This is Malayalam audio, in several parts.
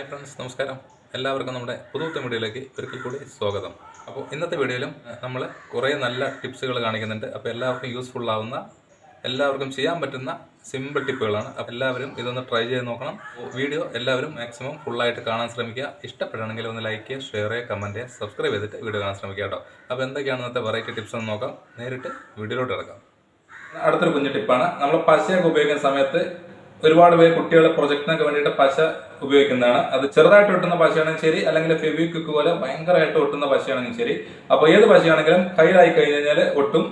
ഫ്രണ്ട്സ് നമസ്കാരം. എല്ലാവർക്കും നമ്മുടെ പുതുത്ത വീഡിയോയിലേക്ക് ഒരിക്കൽ കൂടി സ്വാഗതം. അപ്പോൾ ഇന്നത്തെ വീഡിയോയിലും നമ്മൾ കുറേ നല്ല ടിപ്സുകൾ കാണിക്കുന്നുണ്ട്. അപ്പോൾ എല്ലാവർക്കും യൂസ്ഫുൾ ആവുന്ന എല്ലാവർക്കും ചെയ്യാൻ പറ്റുന്ന സിമ്പിൾ ടിപ്പുകളാണ്. അപ്പോൾ എല്ലാവരും ഇതൊന്ന് ട്രൈ ചെയ്ത് നോക്കണം. വീഡിയോ എല്ലാവരും മാക്സിമം ഫുള്ളായിട്ട് കാണാൻ ശ്രമിക്കുക. ഇഷ്ടപ്പെടുകയാണെങ്കിൽ ഒന്ന് ലൈക്ക് ചെയ്യുക ഷെയർ ചെയ്യുക കമന്റ് ചെയ്യുക സബ്സ്ക്രൈബ് ചെയ്തിട്ട് വീഡിയോ കാണാൻ ശ്രമിക്കുക കേട്ടോ. അപ്പോൾ എന്തൊക്കെയാണ് ഇന്നത്തെ വെറൈറ്റി ടിപ്സ് എന്ന് നോക്കാം. നേരിട്ട് വീഡിയോയിലോട്ട് ഇറക്കാം അടുത്തൊരു കുഞ്ഞു ടിപ്പാണ് നമ്മൾ പശയൊക്കെ ഉപയോഗിക്കുന്ന സമയത്ത് ഒരുപാട് പേര് കുട്ടികളെ പ്രൊജക്ടിനൊക്കെ വേണ്ടിയിട്ട് പശ ഉപയോഗിക്കുന്നതാണ്. അത് ചെറുതായിട്ട് ഒട്ടുന്ന പശയാണെങ്കിൽ ശരി അല്ലെങ്കിൽ ഫെവിക്വിക്ക് പോലെ ഭയങ്കരമായിട്ട് ഒട്ടുന്ന പശയാണെങ്കിൽ ശരി. അപ്പോൾ ഏത് പശയാണെങ്കിലും കയ്യിലായി കഴിഞ്ഞ് കഴിഞ്ഞാൽ ഒട്ടും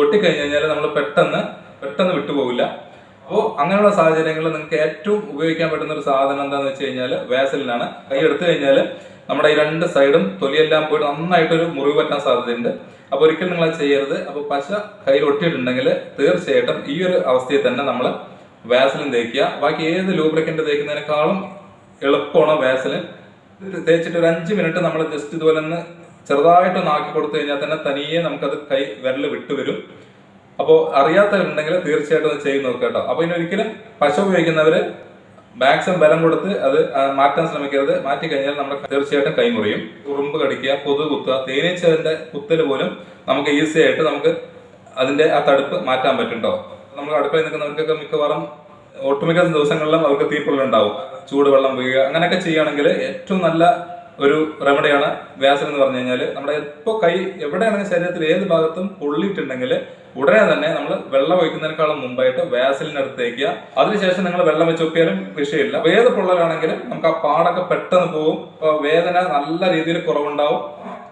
ഒട്ടിക്കഴിഞ്ഞ് കഴിഞ്ഞാൽ നമ്മൾ പെട്ടെന്ന് പെട്ടെന്ന് വിട്ടുപോകില്ല. അപ്പോൾ അങ്ങനെയുള്ള സാഹചര്യങ്ങളിൽ നിങ്ങൾക്ക് ഏറ്റവും ഉപയോഗിക്കാൻ പറ്റുന്ന ഒരു സാധനം എന്താണെന്ന് വെച്ച് കഴിഞ്ഞാൽ വാസലിനാണ്. കൈ എടുത്തു കഴിഞ്ഞാൽ നമ്മുടെ ഈ രണ്ട് സൈഡും തൊലിയെല്ലാം പോയിട്ട് നന്നായിട്ടൊരു മുറിവ് പറ്റാൻ സാധ്യതയുണ്ട്. അപ്പോൾ ഒരിക്കലും നിങ്ങൾ ചെയ്യരുത്. അപ്പോൾ പശ കയ്യിൽ ഒട്ടിയിട്ടുണ്ടെങ്കിൽ തീർച്ചയായിട്ടും ഈ ഒരു അവസ്ഥയിൽ തന്നെ നമ്മൾ വാസലിൻ തേക്കുക? ബാക്കി ഏത് ലൂബ്രിക്കന്റ് തേക്കുന്നതിനേക്കാളും എളുപ്പമാണ് വാസലിൻ തേച്ചിട്ട് ഒരു അഞ്ച് മിനിറ്റ് നമ്മൾ ജസ്റ്റ് ഇതുപോലെ ഒന്ന് ചെറുതായിട്ടൊന്ന് ആക്കി കൊടുത്തു കഴിഞ്ഞാൽ തന്നെ തനിയെ നമുക്കത് കൈ വിരൽ വിട്ടുവരും അപ്പോൾ അറിയാത്തവരുണ്ടെങ്കിൽ തീർച്ചയായിട്ടും അത് ചെയ്ത് നോക്കുക കേട്ടോ. അപ്പോൾ ഇനി ഒരിക്കലും പശ ഉപയോഗിക്കുന്നവർ മാക്സിമം ബലം കൊടുത്ത് അത് മാറ്റാൻ ശ്രമിക്കരുത്. മാറ്റി കഴിഞ്ഞാൽ നമ്മുടെ തീർച്ചയായിട്ടും കൈമുറിയും. ഉറുമ്പ് കടിക്കുക പൊതു കുത്തുക തേനീച്ചതിന്റെ കുത്തൽ പോലും നമുക്ക് ഈസി ആയിട്ട് നമുക്ക് അതിന്റെ ആ തടുപ്പ് മാറ്റാൻ പറ്റും കേട്ടോ. നമ്മൾ അടുക്കളയിൽ നിൽക്കുന്നവർക്കൊക്കെ മിക്കവാറും ഒട്ടുമിക്ക ദിവസങ്ങളിലും അവർക്ക് തീപ്പൊള്ളുണ്ടാവും ചൂടുവെള്ളം വീഴുക അങ്ങനെയൊക്കെ ചെയ്യുകയാണെങ്കിൽ ഏറ്റവും നല്ല ഒരു റെമഡിയാണ് വ്യാസൻ എന്ന് പറഞ്ഞു കഴിഞ്ഞാൽ നമ്മുടെ ഇപ്പോൾ കൈ എവിടെയാണെങ്കിൽ ശരീരത്തിൽ ഏത് ഭാഗത്തും പൊള്ളിയിട്ടുണ്ടെങ്കിൽ ഉടനെ തന്നെ നമ്മൾ വെള്ളം ഒഴിക്കുന്നതിനേക്കാളും മുമ്പായിട്ട് വാസലിനടുത്ത് തേക്കുക അതിനുശേഷം നിങ്ങൾ വെള്ളം വെച്ച് ഒപ്പിയാലും വിഷയമില്ല. ഏത് പൊള്ളലാണെങ്കിലും നമുക്ക് ആ പാടൊക്കെ പെട്ടെന്ന് പോകും അപ്പൊ വേദന നല്ല രീതിയിൽ കുറവുണ്ടാവും.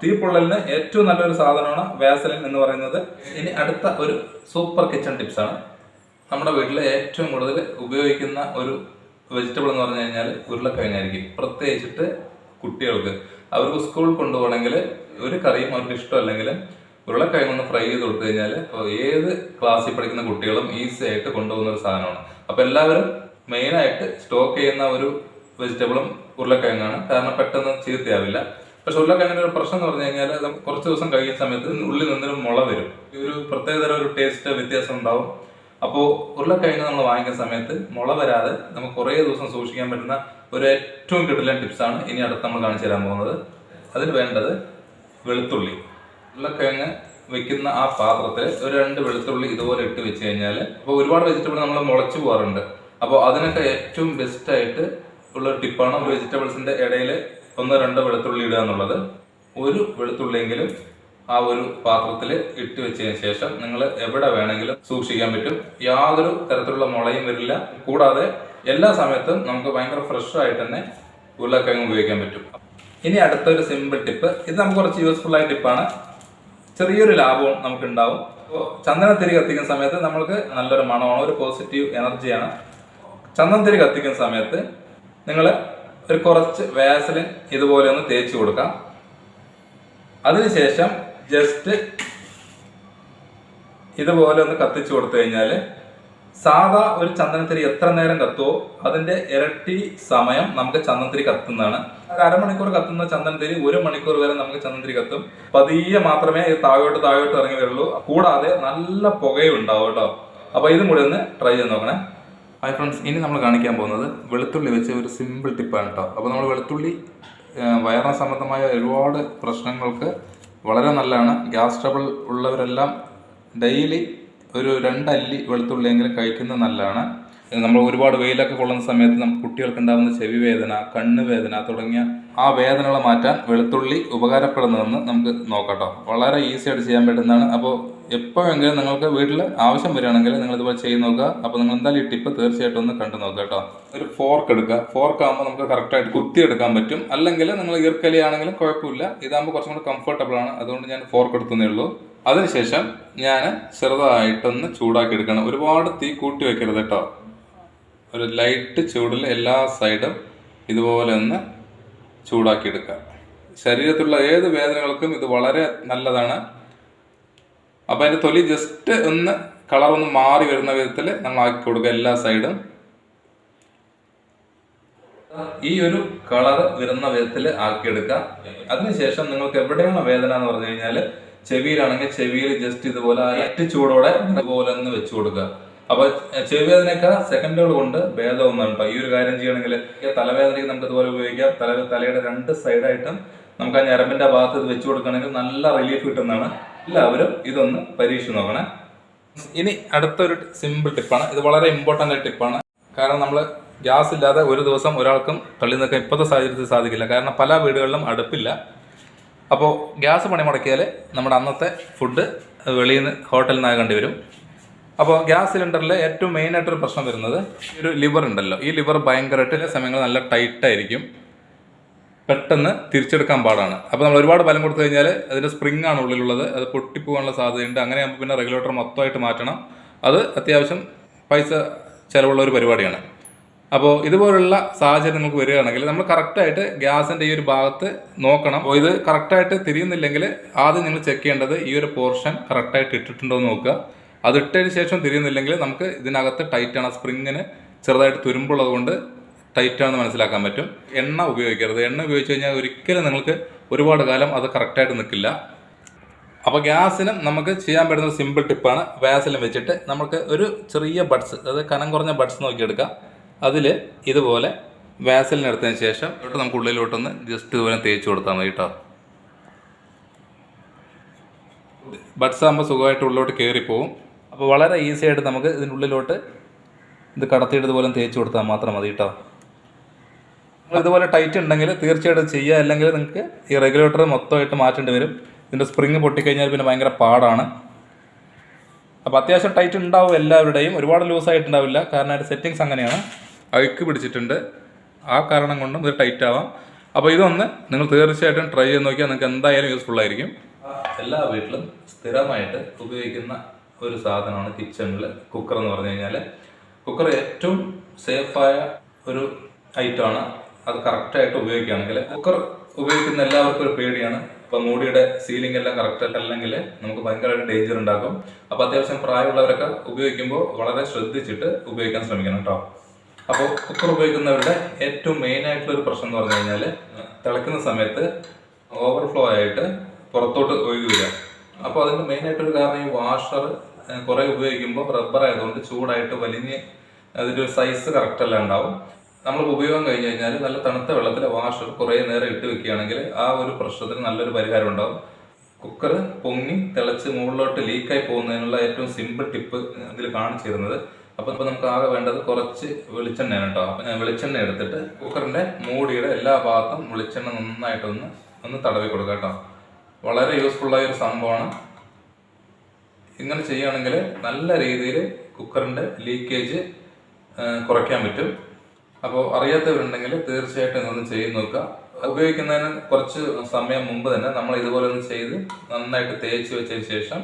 തീ പൊള്ളലിന് ഏറ്റവും നല്ലൊരു സാധനമാണ് വാസലിൻ എന്ന് പറയുന്നത്. ഇനി അടുത്ത ഒരു സൂപ്പർ കിച്ചൺ ടിപ്സ് ആണ് നമ്മുടെ വീട്ടിലെ ഏറ്റവും കൂടുതൽ ഉപയോഗിക്കുന്ന ഒരു വെജിറ്റബിൾ എന്ന് പറഞ്ഞു കഴിഞ്ഞാൽ ഉരുളക്കിഴങ്ങായിരിക്കും. പ്രത്യേകിച്ചിട്ട് കുട്ടികൾക്ക്. അവർക്ക് സ്കൂളിൽ കൊണ്ടുപോകണമെങ്കിൽ ഒരു കറിയും അവർക്ക് ഇഷ്ടമല്ലെങ്കിലും ഉരുളക്കിഴങ്ങ് ഒന്ന് ഫ്രൈ ചെയ്ത് കൊടുത്തു കഴിഞ്ഞാൽ ഏത് ക്ലാസ്സിൽ പഠിക്കുന്ന കുട്ടികളും ഈസി ആയിട്ട് കൊണ്ടുപോകുന്ന ഒരു സാധനമാണ്. അപ്പോൾ എല്ലാവരും മെയിനായിട്ട് സ്റ്റോക്ക് ചെയ്യുന്ന ഒരു വെജിറ്റബിളും ഉരുളക്കിഴങ്ങാണ്. കാരണം പെട്ടെന്ന് ചീത്തയാവില്ല. പക്ഷെ ഉരുളക്കിഴങ്ങിന്റെ ഒരു പ്രശ്നം എന്ന് പറഞ്ഞു കഴിഞ്ഞാൽ കുറച്ച് ദിവസം കഴിയുന്ന സമയത്ത് ഉള്ളിൽ നിന്നൊരു മുള വരും. ഒരു പ്രത്യേകതരം ഒരു ടേസ്റ്റ് വ്യത്യാസം ഉണ്ടാവും. അപ്പോൾ ഉരുളക്കിഴങ്ങ് നമ്മൾ വാങ്ങിക്കുന്ന സമയത്ത് മുള വരാതെ നമുക്ക് കുറേ ദിവസം സൂക്ഷിക്കാൻ പറ്റുന്ന ഒരു ഏറ്റവും കിടലൻ ടിപ്സാണ് ഇനി അടുത്ത് നമ്മൾ കാണിച്ചു തരാൻ പോകുന്നത്. അതിൽ വേണ്ടത് വെളുത്തുള്ളി. ഉരുളക്കിഴങ്ങ് വെക്കുന്ന ആ പാത്രത്തിൽ ഒരു രണ്ട് വെളുത്തുള്ളി ഇതുപോലെ ഇട്ട് വെച്ച് കഴിഞ്ഞാൽ അപ്പോൾ ഒരുപാട് വെജിറ്റബിൾ നമ്മൾ മുളച്ചു പോകാറുണ്ട്. അപ്പോൾ അതിനൊക്കെ ഏറ്റവും ബെസ്റ്റായിട്ട് ഉള്ള ടിപ്പാണ് വെജിറ്റബിൾസിന്റെ ഇടയിൽ ഒന്നോ രണ്ടോ വെളുത്തുള്ളി ഇടുക എന്നുള്ളത്. ഒരു വെളുത്തുള്ളിയെങ്കിലും ആ ഒരു പാത്രത്തിൽ ഇട്ട് വെച്ചതിന് ശേഷം നിങ്ങൾ എവിടെ വേണമെങ്കിലും സൂക്ഷിക്കാൻ പറ്റും. യാതൊരു തരത്തിലുള്ള മുളയും വരില്ല. കൂടാതെ എല്ലാ സമയത്തും നമുക്ക് ഭയങ്കര ഫ്രഷ് ആയിട്ട് തന്നെ ഉരുളക്കിഴങ്ങ് ഉപയോഗിക്കാൻ പറ്റും. ഇനി അടുത്തൊരു സിമ്പിൾ ടിപ്പ് ഇത് നമുക്ക് കുറച്ച് യൂസ്ഫുൾ ആയ ടിപ്പാണ് ചെറിയൊരു ലാഭവും നമുക്ക് ഉണ്ടാവും അപ്പോൾ ചന്ദനത്തിരി കത്തിക്കുന്ന സമയത്ത് നമ്മൾക്ക് നല്ലൊരു മണമാണ് ഒരു പോസിറ്റീവ് എനർജിയാണ് ചന്ദനത്തിരി കത്തിക്കുന്ന സമയത്ത് നിങ്ങൾ ഒരു കുറച്ച് വാസലിൻ ഇതുപോലെ ഒന്ന് തേച്ച് കൊടുക്കാം. അതിനുശേഷം ജസ്റ്റ് ഇതുപോലെ ഒന്ന് കത്തിച്ചു കൊടുത്തു കഴിഞ്ഞാൽ സാധാ ഒരു ചന്ദനത്തിരി എത്ര നേരം കത്തുവോ അതിന്റെ ഇരട്ടി സമയം നമുക്ക് ചന്ദനത്തിരി കത്തുന്നതാണ്. അരമണിക്കൂർ കത്തുന്ന ചന്ദനത്തിരി ഒരു മണിക്കൂർ വരെ നമുക്ക് ചന്ദനത്തിരി കത്തും. പതിയെ മാത്രമേ ഇത് താഴോട്ട് താഴോട്ട് ഇറങ്ങി വരുള്ളൂ. കൂടാതെ നല്ല പുകയും ഉണ്ടാവും കേട്ടോ. അപ്പൊ ഇതും കൂടി ഒന്ന് ട്രൈ ചെയ്ത് നോക്കണേ. ഹായ് ഫ്രണ്ട്സ് ഇനി നമ്മൾ കാണിക്കാൻ പോകുന്നത് വെളുത്തുള്ളി വെച്ച് ഒരു സിമ്പിൾ ടിപ്പാണ് കേട്ടോ. അപ്പോൾ നമ്മൾ വെളുത്തുള്ളി വയറിന് സംബന്ധമായ ഒരുപാട് പ്രശ്നങ്ങൾക്ക് വളരെ നല്ലതാണ്. ഗ്യാസ് ട്രബിൾ ഉള്ളവരെല്ലാം ഡെയിലി ഒരു രണ്ടല്ലി വെളുത്തുള്ളിയെങ്കിലും കഴിക്കുന്നത് നല്ലതാണ്. നമ്മൾ ഒരുപാട് വെയിലൊക്കെ കൊള്ളുന്ന സമയത്ത് നമുക്ക് കുട്ടികൾക്ക് ഉണ്ടാകുന്ന ചെവി വേദന കണ്ണ് വേദന തുടങ്ങിയ ആ വേദനകളെ മാറ്റാൻ വെളുത്തുള്ളി ഉപകാരപ്പെടുന്നതെന്ന് നമുക്ക് നോക്കട്ടോ. വളരെ ഈസി ആയിട്ട് ചെയ്യാൻ പറ്റുന്നതാണ്. അപ്പോൾ എപ്പോഴെങ്കിലും നിങ്ങൾക്ക് വീട്ടിൽ ആവശ്യം വരികയാണെങ്കിൽ നിങ്ങൾ ഇതുപോലെ ചെയ്ത് നോക്കുക. അപ്പോൾ നിങ്ങൾ എന്തായാലും ഈ ടിപ്പ് തീർച്ചയായിട്ടും ഒന്ന് കണ്ടു നോക്കുക കേട്ടോ. ഒരു ഫോർക്ക് എടുക്കുക. ഫോർക്ക് ആകുമ്പോൾ നമുക്ക് കറക്റ്റായിട്ട് കുത്തി എടുക്കാൻ പറ്റും. അല്ലെങ്കിൽ നിങ്ങൾ ഈർക്കലി ആണെങ്കിലും കുഴപ്പമില്ല. ഇതാകുമ്പോൾ കുറച്ചും കൂടി കംഫർട്ടബിൾ ആണ്. അതുകൊണ്ട് ഞാൻ ഫോർക്ക് എടുത്തതേ ഉള്ളൂ. അതിനുശേഷം ഞാൻ ചെറുതായിട്ടൊന്ന് ചൂടാക്കി എടുക്കണം. ഒരുപാട് തീ കൂട്ടി വെക്കരുത് കേട്ടോ. ഒരു ലൈറ്റ് ചൂടിൽ എല്ലാ സൈഡും ഇതുപോലെ ഒന്ന് ചൂടാക്കിയെടുക്കുക. ശരീരത്തിലുള്ള ഏത് വേദനകൾക്കും ഇത് വളരെ നല്ലതാണ്. അപ്പൊ അതിന്റെ തൊലി ജസ്റ്റ് ഒന്ന് കളർ ഒന്ന് മാറി വരുന്ന വിധത്തിൽ നമ്മൾ ആക്കി കൊടുക്കുക എല്ലാ സൈഡും ഈ ഒരു കളർ വരുന്ന വിധത്തിൽ ആക്കിയെടുക്കുക. അതിനുശേഷം നിങ്ങൾക്ക് എവിടെയാണ് വേദന എന്ന് പറഞ്ഞു കഴിഞ്ഞാൽ ചെവിയിലാണെങ്കിൽ ചെവിയിൽ ജസ്റ്റ് ഇതുപോലെ അറ്റ് ചൂടോടെ ഇതുപോലെ ഒന്ന് വെച്ചു കൊടുക്കുക. അപ്പോൾ ചെവിവേദനയൊക്കെ സെക്കൻഡുകൾ കൊണ്ട് ഭേദമൊന്നും കേട്ടോ ഈ ഒരു കാര്യം ചെയ്യണമെങ്കിൽ തലവേദനയ്ക്ക് നമുക്ക് ഇതുപോലെ ഉപയോഗിക്കാം. തല തലയുടെ രണ്ട് സൈഡായിട്ടും നമുക്ക് ആ ഞരമ്പിന്റെ ഭാഗത്ത് ഇത് വെച്ച് കൊടുക്കുകയാണെങ്കിൽ നല്ല റിലീഫ് കിട്ടുന്നതാണ്. എല്ലാവരും ഇതൊന്ന് പരീക്ഷിച്ച് നോക്കണേ. ഇനി അടുത്തൊരു സിമ്പിൾ ടിപ്പാണ് ഇത് വളരെ ഇമ്പോർട്ടന്റ് ആയ ടിപ്പാണ് കാരണം നമ്മൾ ഗ്യാസ് ഇല്ലാതെ ഒരു ദിവസം ഒരാൾക്കും തള്ളി നിൽക്കാൻ ഇപ്പോഴത്തെ സാഹചര്യത്തിൽ സാധിക്കില്ല. കാരണം പല വീടുകളിലും അടുപ്പില്ല. അപ്പോൾ ഗ്യാസ് പണി മുടക്കിയാൽ നമ്മുടെ അന്നത്തെ ഫുഡ് വെളിയിൽ നിന്ന് ഹോട്ടലിൽ നിന്നാകേണ്ടി വരും. അപ്പോൾ ഗ്യാസ് സിലിണ്ടറിൽ ഏറ്റവും മെയിനായിട്ടൊരു പ്രശ്നം വരുന്നത് ഈ ഒരു ലിവർ ഉണ്ടല്ലോ. ഈ ലിവർ ഭയങ്കരമായിട്ട് ചില സമയങ്ങൾ നല്ല ടൈറ്റായിരിക്കും. പെട്ടെന്ന് തിരിച്ചെടുക്കാൻ പാടാണ്. അപ്പോൾ നമ്മൾ ഒരുപാട് ബലം കൊടുത്തു കഴിഞ്ഞാൽ അതിന്റെ സ്പ്രിംഗ് ആണ് ഉള്ളിലുള്ളത്. അത് പൊട്ടിപ്പോകാനുള്ള സാധ്യതയുണ്ട്. അങ്ങനെ ആകുമ്പോൾ പിന്നെ റെഗുലേറ്റർ മൊത്തമായിട്ട് മാറ്റണം. അത് അത്യാവശ്യം പൈസ ചിലവുള്ള ഒരു പരിപാടിയാണ്. അപ്പോൾ ഇതുപോലുള്ള സാഹചര്യം നിങ്ങൾക്ക് വരികയാണെങ്കിൽ നമ്മൾ കറക്റ്റായിട്ട് ഗ്യാസിന്റെ ഈ ഒരു ഭാഗത്ത് നോക്കണം. അപ്പോൾ ഇത് കറക്റ്റായിട്ട് തിരിയുന്നില്ലെങ്കിൽ ആദ്യം നിങ്ങൾ ചെക്ക് ചെയ്യേണ്ടത് ഈ ഒരു പോർഷൻ കറക്റ്റായിട്ട് ഇട്ടിട്ടുണ്ടോ എന്ന് നോക്കുക. അത് ഇട്ടതിന് ശേഷം തിരിയുന്നില്ലെങ്കിൽ നമുക്ക് ഇതിനകത്ത് ടൈറ്റാണ് സ്പ്രിങ്ങിന് ചെറുതായിട്ട് തുരുമ്പുള്ളത് കൊണ്ട് ടൈറ്റാണെന്ന് മനസ്സിലാക്കാൻ പറ്റും. എണ്ണ ഉപയോഗിക്കരുത്. എണ്ണ ഉപയോഗിച്ച് കഴിഞ്ഞാൽ ഒരിക്കലും നിങ്ങൾക്ക് ഒരുപാട് കാലം അത് കറക്റ്റായിട്ട് നിൽക്കില്ല. അപ്പോൾ ഗ്യാസിനും നമുക്ക് ചെയ്യാൻ പറ്റുന്ന ഒരു സിമ്പിൾ ടിപ്പാണ് വാസലിൻ വെച്ചിട്ട് നമുക്ക് ഒരു ചെറിയ ബഡ്സ് അതായത് കനം കുറഞ്ഞ ബഡ്സ് നോക്കിയെടുക്കാം. അതിൽ ഇതുപോലെ വാസലിൻ എടുത്തതിന് ശേഷം ഇവിടെ നമുക്ക് ഉള്ളിലോട്ടൊന്ന് ജസ്റ്റ് ഇതുപോലെ തേച്ച് കൊടുത്താൽ മതി കേട്ടോ. ബഡ്സ് ആകുമ്പോൾ സുഖമായിട്ട് ഉള്ളിലോട്ട് കയറിപ്പോവും അപ്പോൾ വളരെ ഈസി ആയിട്ട് നമുക്ക് ഇതിന്റെ ഉള്ളിലോട്ട് ഇത് കടത്തിയിട്ട് ഇതുപോലെ തേച്ച് കൊടുത്താൽ മാത്രം മതി കേട്ടോ. ഇതുപോലെ ടൈറ്റ് ഉണ്ടെങ്കിൽ തീർച്ചയായിട്ടും ചെയ്യുക. അല്ലെങ്കിൽ നിങ്ങൾക്ക് ഈ റെഗുലേറ്റർ മൊത്തമായിട്ട് മാറ്റേണ്ടി വരും. ഇതിന്റെ സ്പ്രിങ് പൊട്ടിക്കഴിഞ്ഞാൽ പിന്നെ ഭയങ്കര പാടാണ്. അപ്പോൾ അത്യാവശ്യം ടൈറ്റ് ഉണ്ടാവും എല്ലാവരുടെയും. ഒരുപാട് ലൂസ് ആയിട്ടുണ്ടാവില്ല. കാരണം അതിന്റെ സെറ്റിങ്സ് അങ്ങനെയാണ്. അഴുക്ക് പിടിച്ചിട്ടുണ്ട്. ആ കാരണം കൊണ്ടും ഇത് ടൈറ്റ് ആവാം. അപ്പോൾ ഇതൊന്ന് നിങ്ങൾ തീർച്ചയായിട്ടും ട്രൈ ചെയ്ത് നോക്കിയാൽ നിങ്ങൾക്ക് എന്തായാലും യൂസ്ഫുൾ ആയിരിക്കും. എല്ലാ വീട്ടിലും സ്ഥിരമായിട്ട് ഉപയോഗിക്കുന്ന ഒരു സാധനമാണ് കിച്ചണിൽ കുക്കർ എന്ന് പറഞ്ഞു കഴിഞ്ഞാൽ കുക്കർ ഏറ്റവും സേഫായ ഒരു ഐറ്റമാണ്. അത് കറക്റ്റായിട്ട് ഉപയോഗിക്കുകയാണെങ്കിൽ കുക്കർ ഉപയോഗിക്കുന്ന എല്ലാവർക്കും ഒരു പേടിയാണ്. ഇപ്പം മൂടിയുടെ സീലിംഗ് എല്ലാം കറക്റ്റ് അല്ലെങ്കിൽ നമുക്ക് ഭയങ്കരമായിട്ട് ഡേഞ്ചർ ഉണ്ടാക്കും അപ്പോൾ അത്യാവശ്യം പ്രായമുള്ളവരൊക്കെ ഉപയോഗിക്കുമ്പോൾ വളരെ ശ്രദ്ധിച്ചിട്ട് ഉപയോഗിക്കാൻ ശ്രമിക്കണം കേട്ടോ. അപ്പോൾ കുക്കർ ഉപയോഗിക്കുന്നവരുടെ ഏറ്റവും മെയിൻ ആയിട്ടുള്ള ഒരു പ്രശ്നം എന്ന് പറഞ്ഞു കഴിഞ്ഞാൽ തിളക്കുന്ന സമയത്ത് ഓവർഫ്ലോ ആയിട്ട് പുറത്തോട്ട് ഒഴുകി വരിക അപ്പോൾ അതിന്റെ മെയിൻ ആയിട്ടൊരു കാരണം ഈ വാഷർ കുറെ ഉപയോഗിക്കുമ്പോൾ റബ്ബർ ആയതുകൊണ്ട് ചൂടായിട്ട് വലിഞ്ഞ് അതിന്റെ ഒരു സൈസ് കറക്റ്റ് അല്ല ഉണ്ടാവും. നമ്മൾ ഉപയോഗം കഴിഞ്ഞ് കഴിഞ്ഞാൽ നല്ല തണുത്ത വെള്ളത്തിൽ വാഷർ കുറേ നേരം ഇട്ട് വെക്കുകയാണെങ്കിൽ ആ ഒരു പ്രശ്നത്തിന് നല്ലൊരു പരിഹാരം ഉണ്ടാവും. കുക്കർ പൊങ്ങി തിളച്ച് മുകളിലോട്ട് ലീക്കായി പോകുന്നതിനുള്ള ഏറ്റവും സിമ്പിൾ ടിപ്പ് ഇതിൽ കാണിച്ചു തരുന്നത്. അപ്പൊ ഇപ്പൊ നമുക്ക് ആകെ വേണ്ടത് കുറച്ച് വെളിച്ചെണ്ണയാണ് കേട്ടോ. അപ്പൊ ഞാൻ വെളിച്ചെണ്ണ എടുത്തിട്ട് കുക്കറിന്റെ മൂടിയുടെ എല്ലാ ഭാഗത്തും വെളിച്ചെണ്ണ നന്നായിട്ടൊന്ന് ഒന്ന് തടവി കൊടുക്കാം കേട്ടോ. വളരെ യൂസ്ഫുൾ ആയ ഒരു സംഭവമാണ്. ഇങ്ങനെ ചെയ്യുകയാണെങ്കിൽ നല്ല രീതിയിൽ കുക്കറിന്റെ ലീക്കേജ് കുറയ്ക്കാൻ പറ്റും. അപ്പോൾ അറിയാത്തവരുണ്ടെങ്കിൽ തീർച്ചയായിട്ടും ഇതൊന്ന് ചെയ്ത് നോക്കുക. ഉപയോഗിക്കുന്നതിന് കുറച്ച് സമയം മുമ്പ് തന്നെ നമ്മൾ ഇതുപോലെ ഒന്ന് ചെയ്ത് നന്നായിട്ട് തേച്ച് വെച്ചതിന് ശേഷം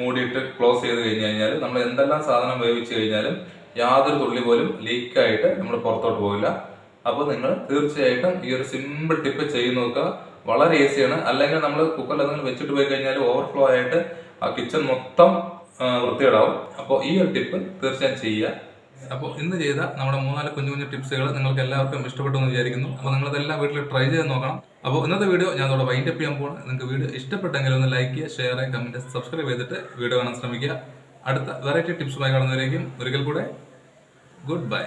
മൂടിയിട്ട് ക്ലോസ് ചെയ്ത് കഴിഞ്ഞ് കഴിഞ്ഞാൽ നമ്മൾ എന്തെല്ലാം സാധനം വേവിച്ച് കഴിഞ്ഞാലും യാതൊരു തുള്ളി പോലും ലീക്കായിട്ട് നമ്മൾ പുറത്തോട്ട് പോകില്ല. അപ്പോൾ നിങ്ങൾ തീർച്ചയായിട്ടും ഈ ഒരു സിമ്പിൾ ടിപ്പ് ചെയ്ത് നോക്കുക. വളരെ ഈസിയാണ് അല്ലെങ്കിൽ നമ്മൾ കുക്കറിൽ എന്തെങ്കിലും വെച്ചിട്ട് പോയി കഴിഞ്ഞാൽ ഓവർഫ്ലോ ആയിട്ട് ആ കിച്ചൺ മൊത്തം വൃത്തികേടാവും. അപ്പോൾ ഈ ഒരു ടിപ്പ് തീർച്ചയായും ചെയ്യുക. അപ്പോൾ ഇന്ന് ചെയ്ത നമ്മുടെ മൂന്നാൽ കുഞ്ഞു കുഞ്ഞു ടിപ്സുകൾ നിങ്ങൾക്ക് എല്ലാവർക്കും ഇഷ്ടപ്പെട്ടു എന്ന് വിചാരിക്കുന്നു. അപ്പോൾ നിങ്ങളതെല്ലാം വീട്ടിൽ ട്രൈ ചെയ്ത് നോക്കണം. അപ്പോൾ ഇന്നത്തെ വീഡിയോ ഞാൻ അതോടെ വൈൻഡ് അപ്പ് ചെയ്യാൻ പോകണം നിങ്ങൾക്ക് വീഡിയോ ഇഷ്ടപ്പെട്ടെങ്കിൽ ഒന്ന് ലൈക്ക് ചെയ്യുക ഷെയർ ചെയ്യുക കമന്റ് സബ്സ്ക്രൈബ് ചെയ്തിട്ട് വീഡിയോ കാണാൻ ശ്രമിക്കുക. അടുത്ത വെറൈറ്റി ടിപ്സുമായി കാണുന്നവരേക്കും ഒരിക്കൽ കൂടെ ഗുഡ് ബൈ